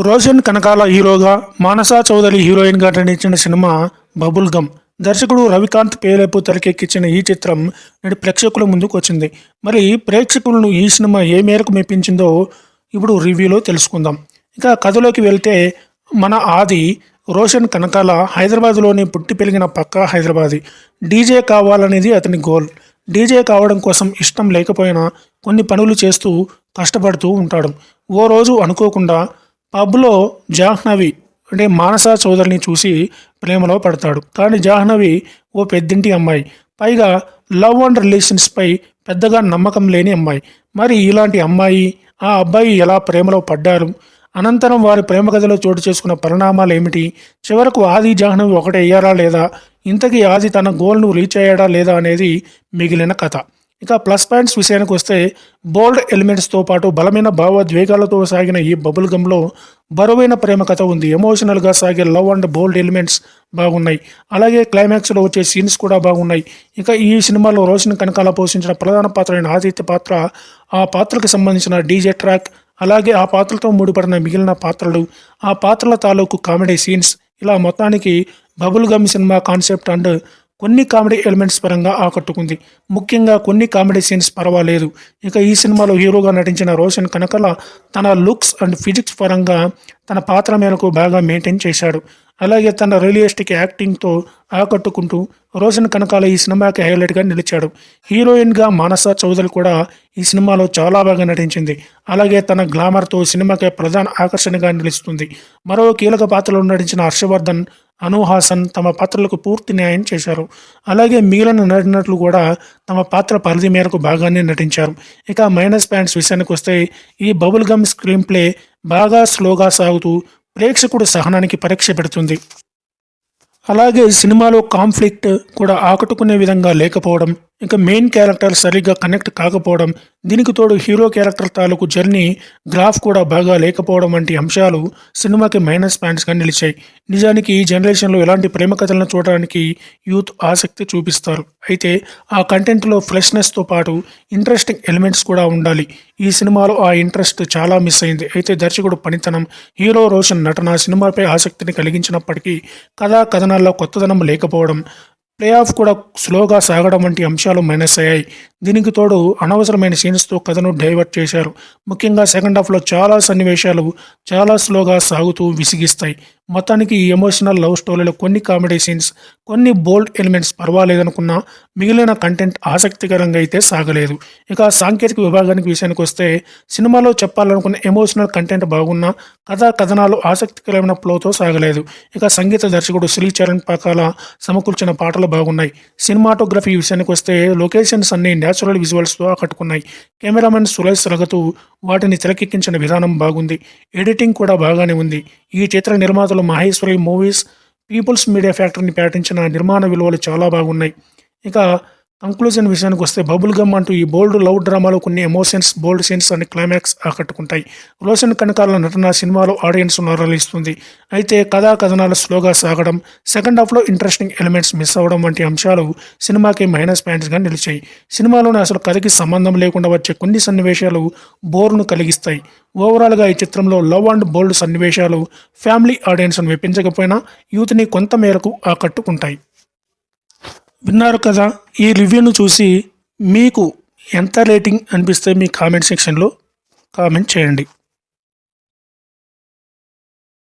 రోషన్ కనకాల హీరోగా మానసా చౌదరి హీరోయిన్గా నటించిన సినిమా బబుల్ గమ్. దర్శకుడు రవికాంత్ పేరేపు తెరకెక్కించిన ఈ చిత్రం నేడు ప్రేక్షకుల ముందుకు వచ్చింది. మరి ప్రేక్షకులను ఈ సినిమా ఏ మేరకు మెప్పించిందో ఇప్పుడు రివ్యూలో తెలుసుకుందాం. ఇక కథలోకి వెళ్తే మన ఆది రోషన్ కనకాల హైదరాబాద్లోని పుట్టి పెరిగిన పక్కా హైదరాబాది. డీజే కావాలనేది అతని గోల్. డీజే కావడం కోసం ఇష్టం లేకపోయినా కొన్ని పనులు చేస్తూ కష్టపడుతూ ఉంటాడు. ఓ రోజు అనుకోకుండా పబ్లో జాహ్నవి అంటే మానస చౌదరిని చూసి ప్రేమలో పడతాడు. కానీ జాహ్నవి ఓ పెద్దింటి అమ్మాయి. పైగా లవ్ అండ్ రిలేషన్స్పై పెద్దగా నమ్మకం లేని అమ్మాయి. మరి ఇలాంటి అమ్మాయి ఆ అబ్బాయి ఎలా ప్రేమలో పడ్డారు? అనంతరం వారి ప్రేమ కథలో చోటు చేసుకున్న పరిణామాలు ఏమిటి? చివరకు ఆది జాహ్నవి ఒకటే అయ్యారా లేదా? ఇంతకీ ఆది తన గోల్ను రీచ్ అయ్యాడా లేదా అనేది మిగిలిన కథ. ఇక ప్లస్ పాయింట్స్ విషయానికి వస్తే బోల్డ్ ఎలిమెంట్స్తో పాటు బలమైన భావోద్వేగాలతో సాగిన ఈ బబుల్ గమ్లో బరువైన ప్రేమ కథ ఉంది. ఎమోషనల్గా సాగే లవ్ అండ్ బోల్డ్ ఎలిమెంట్స్ బాగున్నాయి. అలాగే క్లైమాక్స్లో వచ్చే సీన్స్ కూడా బాగున్నాయి. ఇక ఈ సినిమాలో రోషన్ కనకాల పోషించిన ప్రధాన పాత్ర అయిన ఆదిత్య పాత్ర ఆ పాత్రకు సంబంధించిన డీజే ట్రాక్ అలాగే ఆ పాత్రతో ముడిపడిన మిగిలిన పాత్రలు ఆ పాత్రల తాలూకు కామెడీ సీన్స్ ఇలా మొత్తానికి bubble gum cinema concept and కొన్ని కామెడీ ఎలిమెంట్స్ పరంగా ఆకట్టుకుంది. ముఖ్యంగా కొన్ని కామెడీ సీన్స్ పర్వాలేదు. ఇక ఈ సినిమాలో హీరోగా నటించిన రోషన్ కనకల తన లుక్స్ అండ్ ఫిజిక్స్ పరంగా తన పాత్ర మేరకు బాగా మెయింటైన్ చేశాడు. అలాగే తన రియలిస్టిక్ యాక్టింగ్తో ఆకట్టుకుంటూ రోషన్ కనకాల ఈ సినిమాకి హైలైట్గా నిలిచాడు. హీరోయిన్గా మానస చౌదరి కూడా ఈ సినిమాలో చాలా బాగా నటించింది. అలాగే తన గ్లామర్తో సినిమాకి ప్రధాన ఆకర్షణగా నిలుస్తుంది. మరో కీలక పాత్రలో నటించిన హర్షవర్ధన్ అనూహాసన్ తమ పాత్రలకు పూర్తి న్యాయం చేశారు. అలాగే మిగిలిన నటినట్లు కూడా తమ పాత్ర పరిధి మేరకు బాగానే నటించారు. ఇక మైనస్ పాయింట్స్ విషయానికి వస్తే ఈ బబుల్ గమ్ స్క్రీన్ ప్లే బాగా స్లోగా సాగుతూ ప్రేక్షకుడు సహనానికి పరీక్ష పెడుతుంది. అలాగే సినిమాలో కాన్ఫ్లిక్ట్ కూడా ఆకట్టుకునే విధంగా లేకపోవడం ఇంకా మెయిన్ క్యారెక్టర్ సరిగ్గా కనెక్ట్ కాకపోవడం దీనికి తోడు హీరో క్యారెక్టర్ తాలూకు జర్నీ గ్రాఫ్ కూడా బాగా లేకపోవడం వంటి అంశాలు సినిమాకి మైనస్ పాయింట్స్గా నిలిచాయి. నిజానికి ఈ జనరేషన్లో ఎలాంటి ప్రేమ కథలను చూడడానికి యూత్ ఆసక్తి చూపిస్తారు. అయితే ఆ కంటెంట్లో ఫ్రెష్నెస్తో పాటు ఇంట్రెస్టింగ్ ఎలిమెంట్స్ కూడా ఉండాలి. ఈ సినిమాలో ఆ ఇంట్రెస్ట్ చాలా మిస్ అయింది. అయితే దర్శకుడు పనితనం హీరో రోషన్ నటన సినిమాపై ఆసక్తిని కలిగించినప్పటికీ కథా కథనాల్లో కొత్తదనం లేకపోవడం ప్లే ఆఫ్ కూడా స్లోగా సాగడం వంటి అంశాలు మైనస్ అయ్యాయి. దీనికి తోడు అనవసరమైన సీన్స్తో కథను డైవర్ట్ చేశారు. ముఖ్యంగా సెకండ్ హాఫ్లో చాలా సన్నివేశాలు చాలా స్లోగా సాగుతూ విసిగిస్తాయి. మొత్తానికి ఈ ఎమోషనల్ లవ్ స్టోరీలో కొన్ని కామెడీ సీన్స్ కొన్ని బోల్డ్ ఎలిమెంట్స్ పర్వాలేదనుకున్నా మిగిలిన కంటెంట్ ఆసక్తికరంగా అయితే సాగలేదు. ఇక సాంకేతిక విభాగానికి విషయానికి వస్తే సినిమాలో చెప్పాలనుకున్న ఎమోషనల్ కంటెంట్ బాగున్నా కథా కథనాలు ఆసక్తికరమైన ఫ్లోతో సాగలేదు. ఇక సంగీత దర్శకుడు శ్రీ చరణ్ పాకాల సమకూర్చిన పాటలు బాగున్నాయి. సినిమాటోగ్రఫీ విషయానికి వస్తే లొకేషన్స్ అన్ని న్యాచురల్ విజువల్స్తో ఆకట్టుకున్నాయి. కెమెరామెన్ సురేష్ రగతు వాటిని తెరకెక్కించిన విధానం బాగుంది. ఎడిటింగ్ కూడా బాగానే ఉంది. ఈ చిత్ర నిర్మాతలు మహేశ్వరి మూవీస్ పీపుల్స్ మీడియా ఫ్యాక్టరీని పాటించిన నిర్మాణ విలువలు చాలా బాగున్నాయి. ఇక కంక్లూజన్ విషయానికి వస్తే బబుల్ గమ్ అంటూ ఈ బోల్డ్ లవ్ డ్రామాలో కొన్ని ఎమోషన్స్ బోల్డ్ సీన్స్ అని క్లైమాక్స్ ఆకట్టుకుంటాయి. రోషన్ కనకాల నటన సినిమాలో ఆడియన్స్ నరలిస్తుంది అయితే కథా కథనాలు స్లోగా సాగడం సెకండ్ హాఫ్లో ఇంట్రెస్టింగ్ ఎలిమెంట్స్ మిస్ అవ్వడం వంటి అంశాలు సినిమాకి మైనస్ పాయింట్స్గా నిలిచాయి. సినిమాలోని అసలు కథకి సంబంధం లేకుండా వచ్చే కొన్ని సన్నివేశాలు బోర్ను కలిగిస్తాయి. ఓవరాల్గా ఈ చిత్రంలో లవ్ అండ్ బోల్డ్ సన్నివేశాలు ఫ్యామిలీ ఆడియన్స్ను మెప్పించకపోయినా యూత్ని కొంత మేరకు ఆకట్టుకుంటాయి. విన్నారు కదా? ఈ రివ్యూను చూసి మీకు ఎంత రేటింగ్ అనిపిస్తే మీ కామెంట్ సెక్షన్లో కామెంట్ చేయండి.